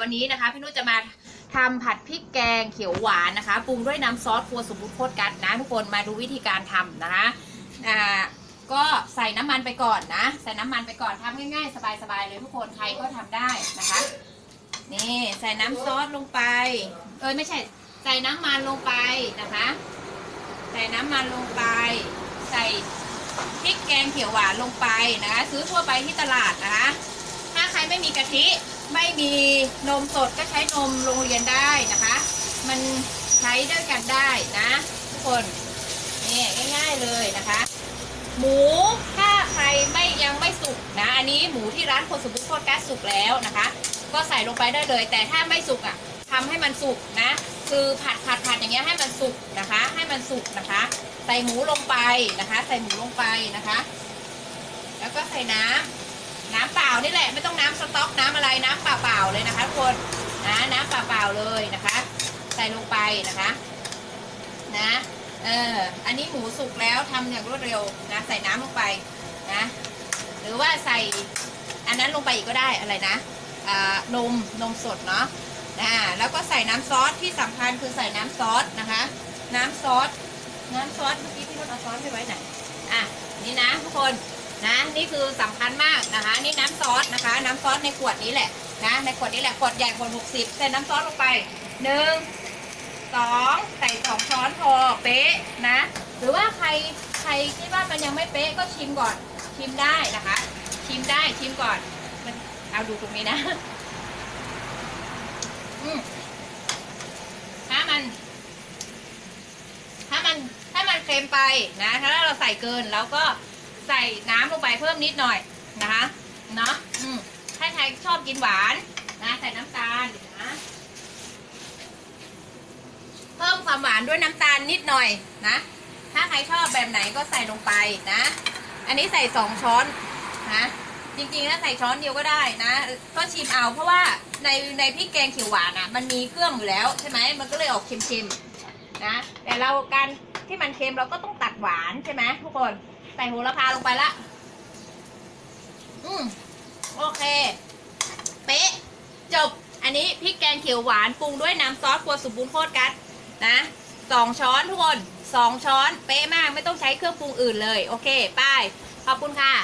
วันนี้นะคะพี่นุชจะมาทำผัดพริกแกงเขียวหวานนะคะปรุงด้วยน้ำซอสครัวสมบูรณ์โคตรกัดนะทุกคนมาดูวิธีการทำนะคะอ่าก็ใส่น้ำมันไปก่อนนะ ใส่น้ำมันไปก่อนทำง่ายๆ สบายๆเลยทุกคนใครก็ทำได้นะคะ นี่ใส่น้ำซอสลงไป เอยไม่ใช่ใส่น้ำมันลงไปนะคะ ใส่น้ำมันลงไป ใส่พริกแกงเขียวหวานลงไปนะคะ ซื้อทั่วไปที่ตลาดนะคะ ถ้าใครไม่มีกะทิ ไม่มีนมสดก็ใช้นมโรงเรียนได้นะคะ มันใช้ด้วยกันได้นะ ทุกคนนี่ง่ายๆเลยนะคะ หมูถ้าใครไม่ยังไม่สุกนะ อันนี้หมูที่ร้านคนสมบูรณ์โคตรแก๊สสุกแล้วนะคะ ก็ใส่ลงไปได้เลย แต่ถ้าไม่สุกอะทำให้มันสุกนะ คือผัดผัดผัดอย่างเงี้ยให้มันสุกนะคะ ให้มันสุกนะคะ ใส่หมูลงไปนะคะ ใส่หมูลงไปนะคะ แล้วก็ใส่น้ำ น้ำเปล่านี่แหละไม่ต้องน้ำสต๊อกน้ำอะไรน้ำเปล่าๆเลยนะคะทุกคนนะน้ำเปล่าๆเลยนะคะ ใส่ลงไปนะคะ นะเอออันนี้หมูสุกแล้วทำอย่างรวดเร็วนะใส่น้ำลงไปนะหรือว่าใส่อันนั้นลงไปอีกก็ได้อะไรนะอ่านมนมสดเนาะอ่าแล้วก็ใส่น้ำซอสที่สำคัญคือใส่น้ำซอสนะคะ น้ำซอสน้ำซอสเมื่อกี้ที่เราเอาซอสไปไว้ไหนอะนี่นะทุกคน นะนี่คือสำคัญมากนะคะนี่น้ำซอสนะคะ น้ำซอสในขวดนี้แหละนะในขวดนี้แหละขวดใหญ่ขวด60ใส่น้ำซอสลงไปหนึ่งสองใส่สองช้อนพอเป๊ะนะ หรือว่าใครใครคิดว่ามันยังไม่เป๊ะก็ชิมก่อนชิมได้นะคะ ชิมได้ชิมก่อนมันเอาดูตรงนี้นะอืมถ้ามัน ถ้ามันถ้ามันเค็มไปนะ ถ้าเราใส่เกินแล้วก็ ใส่น้ำลงไปเพิ่มนิดหน่อยนะคะเนาะอืมถ้าใครชอบกินหวานนะใส่น้ำตาลนะเพิ่มความหวานด้วยน้ำตาลนิดหน่อยนะ ถ้าใครชอบแบบไหนก็ใส่ลงไปนะ อันนี้ใส่สองช้อนนะจริงๆถ้าใส่ช้อนเดียวก็ได้นะ ก็ชิมเอาเพราะว่าในในพริกแกงเขียวหวานอะ มันมีเครื่องอยู่แล้วใช่ไหมมันก็เลยออกเค็มๆนะ แต่เราการที่มันเค็มเราก็ต้องตัดหวานใช่ไหมทุกคน ส่โหระพาลงไปละ อืมโอเค เป๊ะ จบ อันนี้พริกแกงเขียวหวานปรุงด้วยน้ำซอสครัวสมบูรณ์โคตรกัดนะสองช้อนทุกคนสองช้อน เป๊ะมากไม่ต้องใช้เครื่องปรุงอื่นเลย โอเค ไป้ายขอบคุณค่ะ